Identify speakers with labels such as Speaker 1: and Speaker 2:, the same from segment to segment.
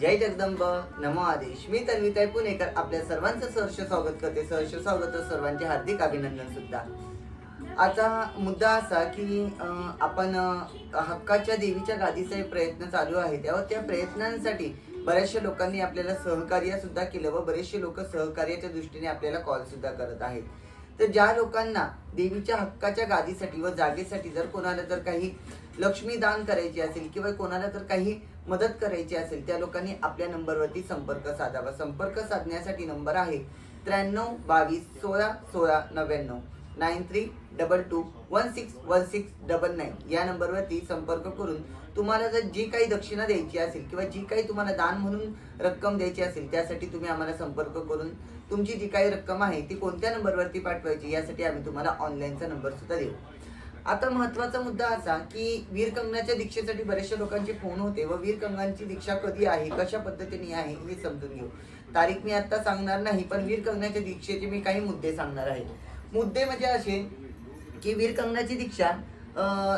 Speaker 1: जय जगदंब नमो आदेश. मी तन्विताई पुणेकर आपल्या सर्वांचं सहर्ष स्वागत करते. सहर्ष स्वागत सर्वांचे हार्दिक अभिनंदन सुद्धा. आता मुद्दा असा की आपण हक्काच्या देवीच्या गादीचा प्रयत्न चालू आहे. त्यावर त्या प्रयत्नांसाठी बऱ्याचशा लोकांनी आपल्याला सहकार्य सुद्धा केलं व बरेचसे लोक सहकार्याच्या दृष्टीने आपल्याला कॉल सुद्धा करत आहेत. तर ज्या लोकांना देवीच्या हक्काच्या गादीसाठी व जागेसाठी जर कोणाला जर काही लक्ष्मी दान करायची असेल किंवा कोणाला जर काही मदत करायची असेल त्या लोकांनी आपल्या नंबरवरती संपर्क साधावा. संपर्क साधण्यासाठी नंबर आहे त्र्याण्णव बावीस सोळा सोळा नव्याण्णव. Nine three double two one six one six double nine. या नंबरवरती संपर्क करून तुम्हाला जर जी काही दक्षिणा द्यायची असेल किंवा जी काही तुम्हाला दान म्हणून रक्कम द्यायची असेल त्यासाठी तुम्ही आम्हाला संपर्क करून तुमची जी काही रक्कम आहे ती कोणत्या नंबरवरती पाठवायची यासाठी आम्ही तुम्हाला ऑनलाईनचा नंबर सुद्धा देऊ. आता महत्त्वाचा मुद्दा असा की वीर कंगनाच्या दीक्षेसाठी बऱ्याचशा लोकांचे फोन होते व वीर कंगनाची दीक्षा कधी आहे कशा पद्धतीने आहे हे समजून घेऊ. तारीख मी आता सांगणार नाही पण वीर कंगनाच्या दीक्षेचे मी काही मुद्दे सांगणार आहे. मुद्दे म्हणजे असे की वीर कंगनाची दीक्षा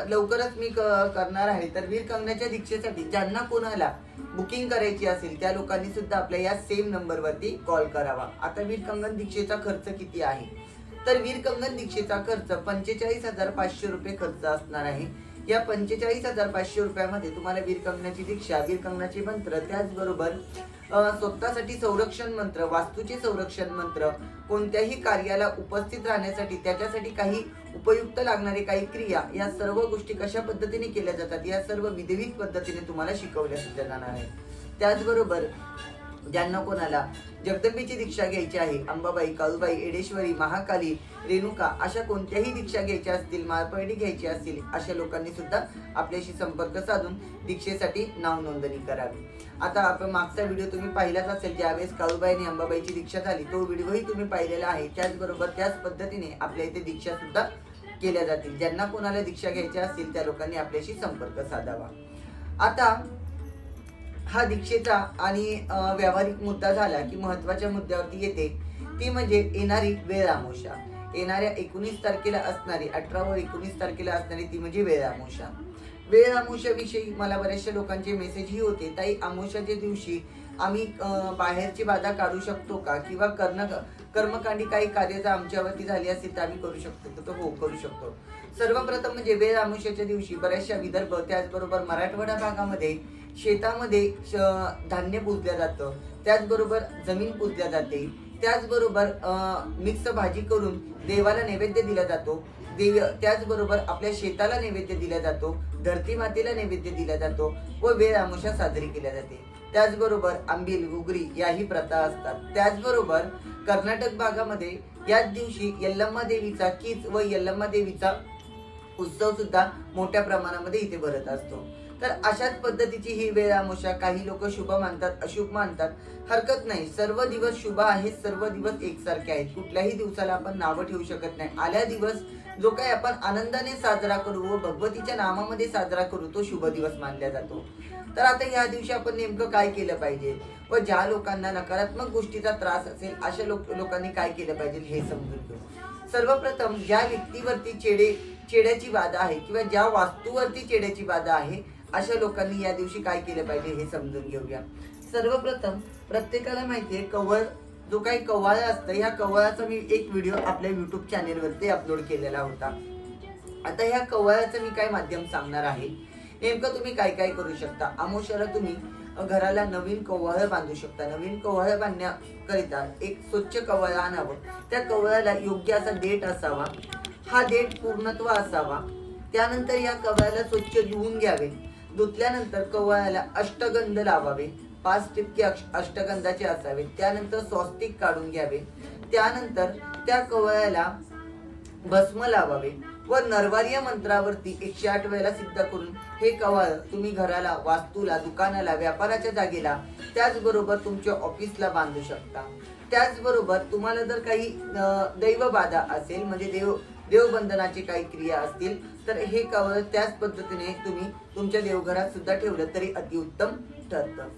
Speaker 1: लवकरच मी क- करणार आहे. तर वीर कंगनाच्या दीक्षेसाठी ज्यांना कोणाला बुकिंग करायची असेल त्या लोकांनी सुद्धा आपल्या या सेम नंबरवरती कॉल करावा. आता वीर कंगन दीक्षेचा खर्च किती आहे? तर वीर कंगन दीक्षेचा खर्च पंचेचाळीस हजार पाचशे रुपये खर्च असणार आहे. या पंचेचाळीस हजार पाचशे रुपयामध्ये तुम्हाला वीर कंगनाची दीक्षा वीर कंगनाचे मंत्र त्याचबरोबर स्वतःसाठी संरक्षण मंत्र वास्तूचे संरक्षण मंत्र कोणत्याही कार्याला उपस्थित राहण्यासाठी त्याच्यासाठी काही उपयुक्त लागणारे काही क्रिया या सर्व गोष्टी कशा पद्धतीने केल्या जातात या सर्व विधिविध पद्धतीने तुम्हाला शिकवल्या जाणार आहे त्याचबरोबर ज्यांना कोणाला जगदंबेची दीक्षा घ्यायची आहे अंबाबाई काळूबाई एडेश्वरी महाकाली रेणुका अशा कोणत्याही दीक्षा घ्यायच्या असतील मारपर्णी घ्यायची असतील अशा लोकांनी सुद्धा आपल्याशी संपर्क साधून दीक्षेसाठी नाव नोंदणी करावी. आता आपण मागचा व्हिडिओ तुम्ही पाहिलाच असेल ज्यावेळेस काळूबाई आणि अंबाबाईची दीक्षा झाली तो व्हिडिओही तुम्ही पाहिलेला आहे. त्याचबरोबर त्याच पद्धतीने आपल्या इथे दीक्षा सुद्धा केल्या जातील. ज्यांना कोणाला दीक्षा घ्यायच्या असतील त्या लोकांनी आपल्याशी संपर्क साधावा. आता हा दीक्षेचा आणि व्यावहारिक मुद्दा झाला की महत्त्वाच्या मुद्द्यावरती येते. ती म्हणजे येणारी वेळ आमोशा येणाऱ्या एकोणीस तारखेला असणारी अठरा व एकोणीस तारखेला असणारी ती म्हणजे वेळ आमोशा वेळ आमोशाविषयी मला बऱ्याचशा लोकांचे मेसेजही होते. ताई आमोशाच्या दिवशी आम्ही बाहेरची बाधा काढू शकतो का? किंवा कर्ण कर्मकांडी काही कार्य जर आमच्यावरती झाली असेल तर आम्ही करू शकतो तर हो करू शकतो. सर्वप्रथम म्हणजे वेळ आमुष्याच्या दिवशी बऱ्याचशा विदर्भ त्याचबरोबर मराठवाडा भागामध्ये शेतामध्ये श- धान्य पुजल्या जातं. त्याचबरोबर जमीन पुजल्या जाते. त्याचबरोबर मिक्स भाजी करून देवाला नैवेद्य दिला जातो. देव त्याचबरोबर आपल्या शेताला नैवेद्य दिला जातो. धरती मातेला नैवेद्य दिला जातो व वेळ आमुषा साजरी केल्या जाते. त्याचबरोबर आंबील गुगरी याही प्रथा असतात. त्याचबरोबर कर्नाटक भागामध्ये याच दिवशी यल्लम्मा देवीचा कीच व यल्लम्मा देवीचा उत्सव सुद्धा मोठ्या प्रमाणामध्ये इथे भरत असतो. तर अशाच पद्धतीची ही वेळ काही लोक शुभ मानतात अशुभ मानतात. हरकत नाही. सर्व दिवस शुभ आहेत सर्व दिवस एकसारखे आहेत. कुठल्याही दिवसाला आपण नावं ठेवू शकत नाही. आल्या दिवस जो काही आपण आनंदाने साजरा करू व भगवतीच्या नामामध्ये साजरा करू तो शुभ दिवस मानला जातो. तर आता या दिवशी आपण नेमकं काय केलं पाहिजे? व ज्या लोकांना नकारात्मक गोष्टीचा त्रास असेल अशा लोक लोकांनी काय केलं पाहिजे हे समजून घेऊ. सर्वप्रथम ज्या व्यक्तीवरती चेडे चेड्याची बाधा आहे किंवा ज्या वास्तूवरती चेड्याची बाधा आहे अशा लोकांनी या दिवशी काय केलं पाहिजे हे समजून घेऊया. सर्वप्रथम प्रत्येकाला माहिती आहे कवळ जो काही कवाळा असतं ह्या कवाळाचा मी एक व्हिडिओ आपल्या युट्यूब चॅनेलवरती अपलोड केलेला होता. आता ह्या कवळाचं मी काय माध्यम सांगणार आहे? नेमकं तुम्ही काय काय करू शकता? आमोशाला तुम्ही घराला नवीन कव्वाळं बांधू शकता. नवीन कवळ बांधण्याकरिता एक स्वच्छ कवळ आणावं. त्या कवळाला योग्य असा डेट असावा. हा डेट पूर्णत्व असावा. त्यानंतर या कवळाला स्वच्छ धुवून घ्यावे. धुतल्यानंतर कवळाला अष्टगंध लावावे. पाच टिपके अक्ष- अष्टगंधाचे असावे. त्यानंतर स्वस्तिक काढून घ्यावे. त्यानंतर त्या कवळ्याला भस्म लावावे व नरवार्य मंत्रावरती एकशे आठ वेळेला सिद्ध करून हे कवळ तुम्ही घराला वास्तूला दुकानाला व्यापाराच्या जागेला त्याचबरोबर तुमच्या ऑफिसला बांधू शकता. त्याचबरोबर तुम्हाला जर काही दैवबाधा असेल म्हणजे देव देवबंधनाची काही क्रिया असतील तर हे कवळ त्याच पद्धतीने तुम्ही तुमच्या देवघरात सुद्धा ठेवलं तरी अतिउत्तम ठरतं.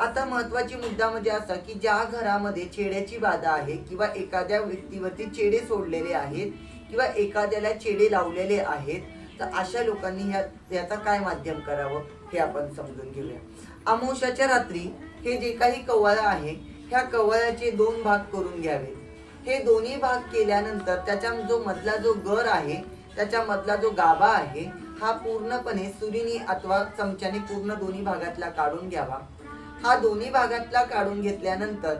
Speaker 1: आता महत्वाची मुद्दा म्हणजे असा की ज्या घरामध्ये चेड्याची बाधा आहे किंवा एखाद्या व्यक्तीवरती चेडे सोडलेले आहेत किंवा एखाद्याला चेडे लावलेले आहेत तर अशा लोकांनी ह्या याचा काय माध्यम करावं हे आपण समजून घेऊया. अमावस्याच्या रात्री हे जे काही कवळ आहे ह्या कवळाचे दोन भाग करून घ्यावे हे दोन्ही भाग केल्यानंतर त्याच्या जो मधला जो गर आहे त्याच्या मधला जो गाभा आहे हा पूर्णपणे सुरीनी अथवा चमच्याने पूर्ण दोन्ही भागातला काढून घ्यावा. हा दोन्ही भागातला काढून घेतल्यानंतर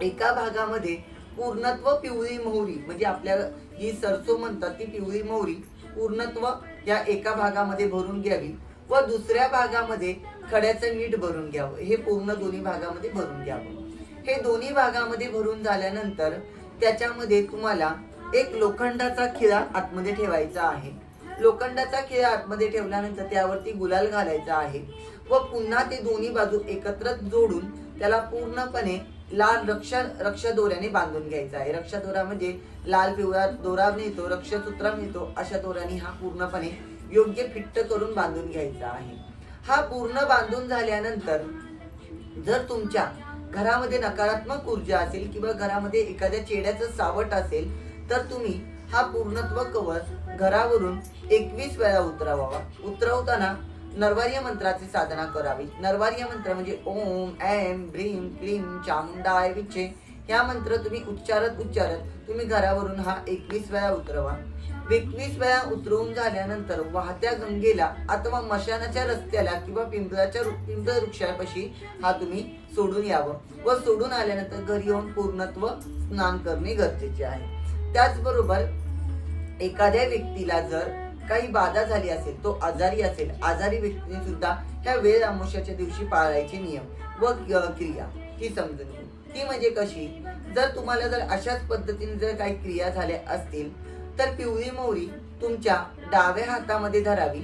Speaker 1: एका भागामध्ये पूर्णत्व पिवळी मोहरी म्हणजे आपल्या ही सरसो म्हणतात ती पिवळी मोहरी पूर्णत्व या एका भागामध्ये भरून घ्यावी व दुसऱ्या भागामध्ये खड्याचं मीठ भरून घ्यावं. हे पूर्ण दोन्ही भागामध्ये भरून घ्यावं. हे दोन्ही भागामध्ये भरून झाल्यानंतर त्याच्यामध्ये तुम्हाला एक लोखंडाचा खिळा आतमध्ये ठेवायचा आहे. लोखंडाचा खिळा आतमध्ये ठेवल्यानंतर त्यावरती गुलाल घालायचा आहे व पुन्हा ते दोन्ही बाजू एकत्र जोडून त्याला पूर्णपणे लाल रक्ष रक्ष दोऱ्याने बांधून घ्यायचा आहे. रक्षा दोरा म्हणजे लाल पिवळा दोरा मिळतो रक्षसूत्र मिळतो अशा दोऱ्याने हा पूर्णपणे योग्य फिट्ट करून बांधून घ्यायचा आहे. हा पूर्ण बांधून झाल्यानंतर जर तुमच्या घरामध्ये नकारात्मक ऊर्जा असेल किंवा घरामध्ये एखाद्या चेड्याचं सावट असेल तर तुम्ही हा पूर्णत्व कवच घरावरून एकवीस वेळा उतरवावा. उतरवताना नरवार्य मंत्राची साधना करावी. नरवार्य मंत्र म्हणजे ओम ऐम ब्रीम क्लीम चामुंडाय विच्छे. ह्या मंत्र तुम्ही उच्चारत उच्चारत तुम्ही घरावरून हा एकवीस वेळा उतरवा. एकवीस वेळा उतरवून झाल्यानंतर वाहत्या गंगेला अथवा मशानाच्या रस्त्याला किंवा पिंपळाच्या पिंपळ वृक्षापाशी हा तुम्ही सोडून यावं व सोडून आल्यानंतर घरी येऊन पूर्णत्व स्नान करणे गरजेचे आहे. त्याचबरोबर एखाद्या व्यक्तीला जर काही बाधा झाली असेल तो आजारी असेल आजारी व्यक्तीने सुद्धा ह्या वेळ अमावस्याच्या दिवशी पाळायचे नियम व क्रिया ही समजून घेऊ ती म्हणजे कशी? जर तुम्हाला जर अशाच पद्धतीने जर काही क्रिया झाल्या असतील तर पिवळी मोहरी तुमच्या डाव्या हातामध्ये धरावी.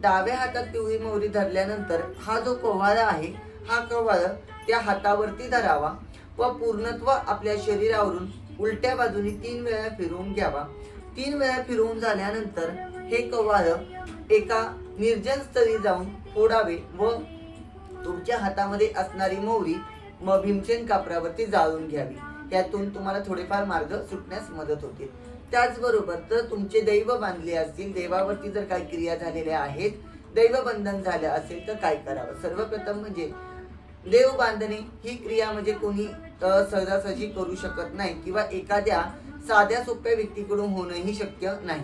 Speaker 1: डाव्या हातात पिवळी मोहरी धरल्यानंतर हा जो कव्हाळा आहे हा कव्हाळ त्या हातावरती धरावा व पूर्णत्व आपल्या शरीरावरून उलट्या बाजूने तीन वेळा फिरवून घ्यावा. तीन वेळा फिरवून झाल्यानंतर हे कवाळ एका निर्जन स्थळी जाऊन फोडावे व तुमच्या हातामध्ये असणारी मोहरी मग भीमसेन कापरावरती जाळून घ्यावी. यातून तुम्हाला थोडेफार मार्ग सुटण्यास मदत होते. त्याचबरोबर जर तुमचे दैव बांधले असतील देवावरती जर काही क्रिया झालेल्या आहेत दैव बंधन झालं असेल तर काय करावं? सर्वप्रथम म्हणजे देव बांधणे ही क्रिया म्हणजे कोणी सहजासहजी करू शकत नाही किंवा एखाद्या साध्या सोप्या व्यक्तीकडून होणंही शक्य नाही.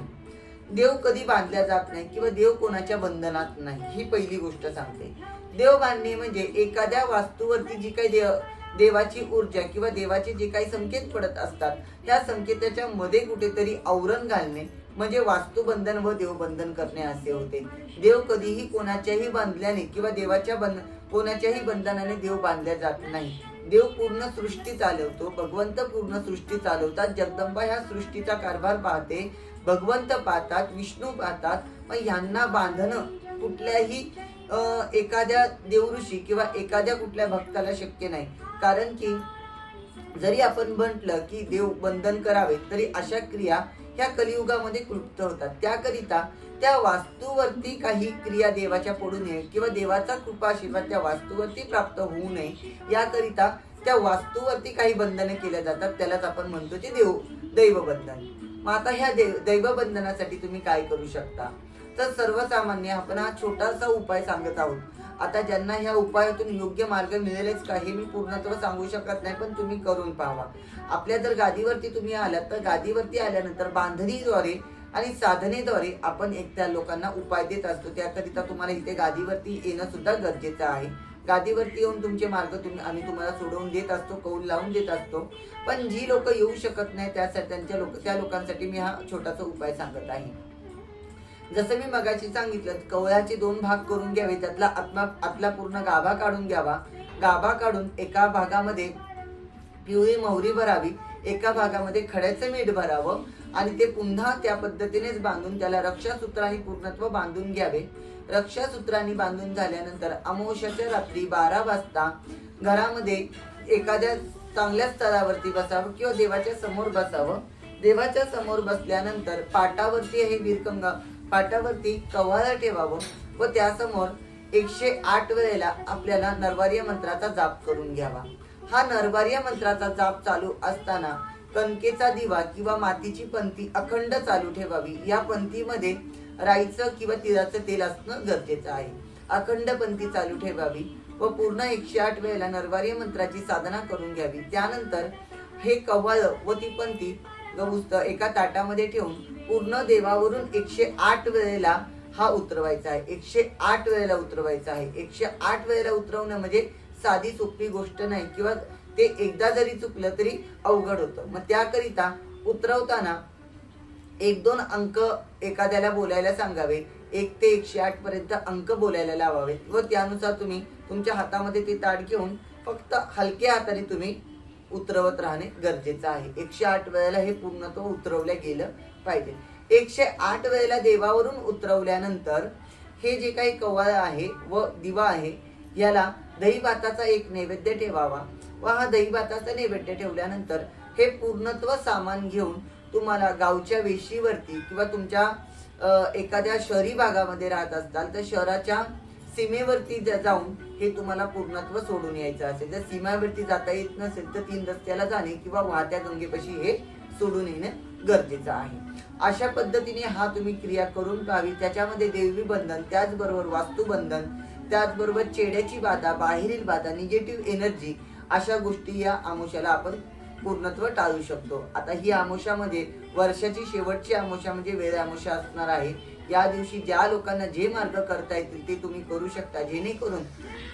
Speaker 1: देव कधी बांधल्या जात नाही किंवा देव कोणाच्या बंधनात नाही ही पहिली गोष्ट सांगते. देव बांधणे म्हणजे एखाद्या वास्तूवरती जी काही देव देवाची ऊर्जा किंवा देवाचे जे काही संकेत पडत असतात त्या संकेताच्या मध्ये कुठेतरी आवरण घालणे म्हणजे वास्तुबंधन व देवबंधन करणे असे होते. देव कधीही कोणाच्याही बांधल्याने किंवा देवाच्या बंध कोणाच्याही बंधनाने देव बांधल्या जात नाही. देव पूर्ण सृष्टी चालवतो भगवंत पूर्ण सृष्टी चालवतात जगदंबा ह्या सृष्टीचा कारभार पाहते भगवंत पाहतात विष्णू पाहतात मग ह्यांना बांधणं कुठल्याही एखाद्या देवऋषी किंवा एखाद्या कुठल्या भक्ताला शक्य नाही. कारण की जरी आपण म्हटलं की देव बंधन करावे तरी अशा क्रिया ह्या कलियुगामध्ये क्लुप्त होतात. त्याकरिता त्या वास्तूवरती काही क्रिया देवाच्या पडू नये किंवा देवाचा कृपा आशीर्वाद त्या वास्तूवरती प्राप्त होऊ नये. याकरिता त्या वास्तूवरती काही बंधने केल्या जातात. त्यालाच आपण म्हणतो ते देव दैवबंधन. मग आता ह्या देव दैवबंधनासाठी तुम्ही काय करू शकता? तर सर्वसामान्य आपण हा छोटासा उपाय सांगत आहोत. आता ज्यांना ह्या उपायातून योग्य मार्ग मिळेलच का हे मी पूर्णत्व सांगू शकत नाही पण तुम्ही करून पाहा आपल्या जर गादीवरती तुम्ही आलात तर गादीवरती आल्यानंतर बांधणीद्वारे आणि साधनेद्वारे आपण एक त्या लोकांना उपाय देत असतो. त्याकरिता तुम्हाला इथे गादीवरती येणं सुद्धा गरजेचं आहे. गादीवरती येऊन तुमचे मार्ग तुम्ही आम्ही तुम्हाला सोडवून देत असतो कौल लावून देत असतो. पण जी लोक येऊ शकत नाही त्यासाठी त्यांच्या लोक त्या लोकांसाठी मी हा छोटासा उपाय सांगत आहे. जसं मी मगाशी सांगितलं कवळाचे दोन भाग करून घ्यावे त्यातला आत्मा आतला पूर्ण गाभा काढून घ्यावा. गाभा काढून एका भागामध्ये पिवळी मोहरी भरावी एका भागामध्ये खड्याचं मीठ भरावं आणि ते पुन्हा त्या पद्धतीनेच बांधून त्याला रक्षासूत्राने पूर्णत्व बांधून घ्यावे. रक्षासूत्राने बांधून झाल्यानंतर अमावस्याच्या रात्री बारा वाजता घरामध्ये एखाद्या चांगल्या स्थळावरती बसावं किंवा देवाच्या समोर बसावं. देवाच्या समोर बसल्यानंतर पाटावरती हे वीरकंगा पाटावरती कव्हाळा ठेवावं व त्यासमोर एकशे आठ वेळेला आपल्याला नरवार्य मंत्राचा जाप करून घ्यावा. हा नरवार्य मंत्राचा जाप चालू असताना कणकेचा दिवा किंवा मातीची पंथी अखंड चालू ठेवावी. या पंथीमध्ये राईचं किंवा तिळाचं तेल असणं गरजेचं आहे. अखंड पंथी चालू ठेवावी व पूर्ण एकशे आठ वेळेला नरवार्य मंत्राची साधना करून घ्यावी. त्यानंतर हे कव्वाळ व ती पंथी गवुस्त एका ताटामध्ये ठेवून पूर्ण देवावरून एकशे आठ वेळेला हा उतरवायचा आहे. एकशे आठ वेळेला उतरवायचा आहे. एकशे आठ वेळेला उतरवणं म्हणजे साधी सोपी गोष्ट नाही. किंवा ते एकदा जरी चुकलं तरी अवघड होतं. मग त्याकरिता उतरवताना एक दोन अंक एखाद्याला बोलायला सांगावे. एक ते एकशे आठ पर्यंत अंक बोलायला लावावे. व त्यानुसार तुम्ही तुमच्या हातामध्ये ते ताट घेऊन फक्त हलक्या हाताने तुम्ही उतरवत राहणे गरजेचं आहे. एकशे आठ वेळेला हे पूर्ण तो उतरवलं गेलं पाहिजे. एकशे आठ वेळेला देवावरून उतरवल्यानंतर हे जे काही कवाळ आहे व दिवा आहे याला दहीभाताचा एक नैवेद्य ठेवावा व हा दहीभाताचा नैवेद्य ठेवल्यानंतर हे पूर्णत्व सामान घेऊन तुम्हाला गावच्या वेशीवरती किंवा तुमच्या एखाद्या शहरी भागामध्ये राहत असताल तर शहराच्या सीमेवरती जा- जाऊन हे तुम्हाला पूर्णत्व सोडून यायचं असेल. जर सीमेवरती जाता येत नसेल तर तीन रस्त्याला जाणे किंवा वाहत्या गंगेपाशी हे सोडून येणं गरजेचं आहे. अशा पद्धतीने हा तुम्ही क्रिया करून पाहावी. त्याच्यामध्ये देवी बंधन त्याचबरोबर वास्तुबंधन त्याचबरोबर चेड्याची बाधा बाहेरील बाधा निगेटिव्ह एनर्जी अशा गोष्टी या आमोशाला आपण पूर्णत्व टाळू शकतो. आता ही आमुषामध्ये वर्षाची शेवटची आमुषा म्हणजे वेळ आमुषा असणार आहे. या दिवशी ज्या लोकांना जे मार्ग करता येतील ते तुम्ही करू शकता जेणेकरून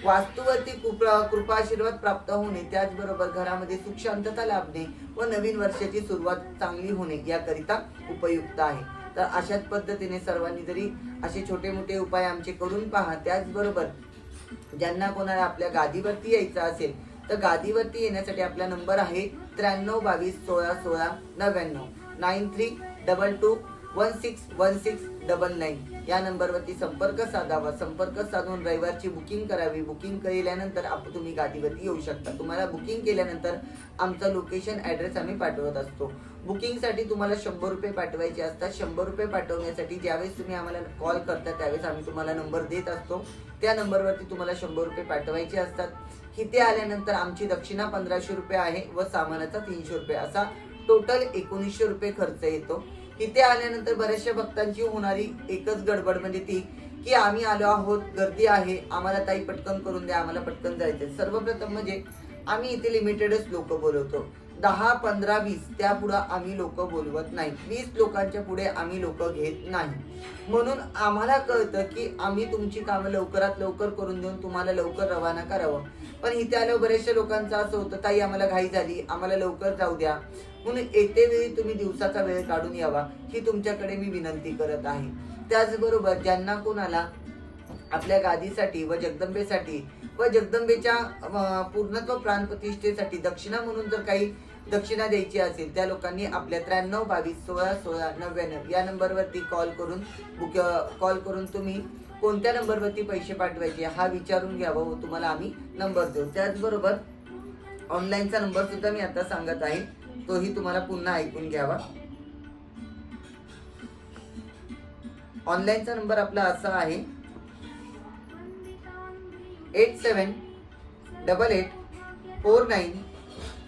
Speaker 1: वास्तूवरती कृपा कृपा आशीर्वाद प्राप्त होणे त्याचबरोबर घरामध्ये सुख शांतता लाभणे व नवीन वर्षाची सुरुवात चांगली होणे याकरिता उपयुक्त आहे. तर अशाच पद्धतीने सर्वांनी जरी असे छोटे मोठे उपाय आमचे करून पहा त्याचबरोबर ज्यांना कोणाला आपल्या गादीवरती यायचं असेल तर गादीवरती येण्यासाठी आपला नंबर आहे त्र्याण्णव बावीस सोळा सोळा नव्याण्णव. Nine three double two one six one six double nine या नंबरवरती संपर्क साधावा. संपर्क साधून रविवारची बुकिंग करावी. बुकिंग केल्यानंतर आप तुम्ही गादीवरती येऊ शकता. तुम्हाला बुकिंग केल्यानंतर आमचं लोकेशन ॲड्रेस आम्ही पाठवत असतो. बुकिंगसाठी तुम्हाला शंभर रुपये पाठवायचे असतात. शंभर रुपये पाठवण्यासाठी ज्यावेळेस तुम्ही आम्हाला कॉल करता त्यावेळेस आम्ही तुम्हाला नंबर देत असतो. त्या नंबरवरती तुम्हाला शंभर रुपये पाठवायचे असतात. इथे आल्यानंतर आमची दक्षिणा पंधराशे रुपये आहे व सामानाचा तीनशे रुपये असा टोटल एकोणीसशे रुपये खर्च येतो. इथे आल्यानंतर बऱ्याचशा भक्तांची होणारी एकच गडबड म्हणजे ती की आम्ही आलो आहोत गर्दी आहे आम्हाला ताई पटकन करून द्या आम्हाला पटकन जायचं सर्वप्रथम म्हणजे आम्ही इथे लिमिटेडच लोक बोलवतो. दहा पंधरा वीस त्यापुढं आम्ही लोक बोलवत नाही. वीस लोकांच्या पुढे आम्ही लोक घेत नाही. म्हणून आम्हाला कळतं की आम्ही तुमची कामं लवकरात लवकर करून देऊन तुम्हाला लवकर रवाना करावं. पण इथे आल्यावर बऱ्याचशा लोकांचं असं होतं ताई आम्हाला घाई झाली आम्हाला लवकर जाऊ द्या. म्हणून येते वेळी तुम्ही दिवसाचा वेळ काढून यावा ही तुमच्याकडे मी विनंती करत आहे. त्याचबरोबर ज्यांना कोणाला आपल्या गादीसाठी व जगदंबेसाठी व जगदंबेच्या पूर्णत्व प्राण प्रतिष्ठेसाठी दक्षिणा म्हणून जर काही दक्षिणा द्यायची असेल त्या लोकांनी आपल्या त्र्याण्णव बावीस सोळा सोळा नव्याण्णव या नंबरवरती कॉल करून बुक कॉल करून तुम्ही कोणत्या नंबरवरती पैसे पाठवायचे हा विचारून घ्यावा व तुम्हाला आम्ही नंबर देऊ. त्याचबरोबर ऑनलाईनचा नंबर सुद्धा मी आता सांगत आहे. तोही तुम्हाला पुन्हा ऐकून घ्यावा. ऑनलाईनचा नंबर आपला असा आहे. Eight seven double eight four nine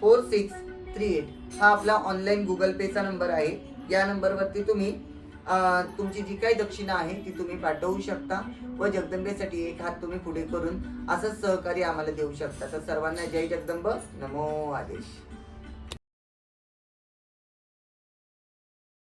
Speaker 1: four six three eight हा आपला ऑनलाईन गुगल पेचा नंबर आहे. या नंबरवरती तुम्ही तुमची जी काही दक्षिणा आहे ती तुम्ही पाठवू शकता व जगदंबेसाठी एक हात तुम्ही पुढे करून असंच सहकार्य आम्हाला देऊ शकता. तर सर्वांना जय जगदंब. नमो आदेश.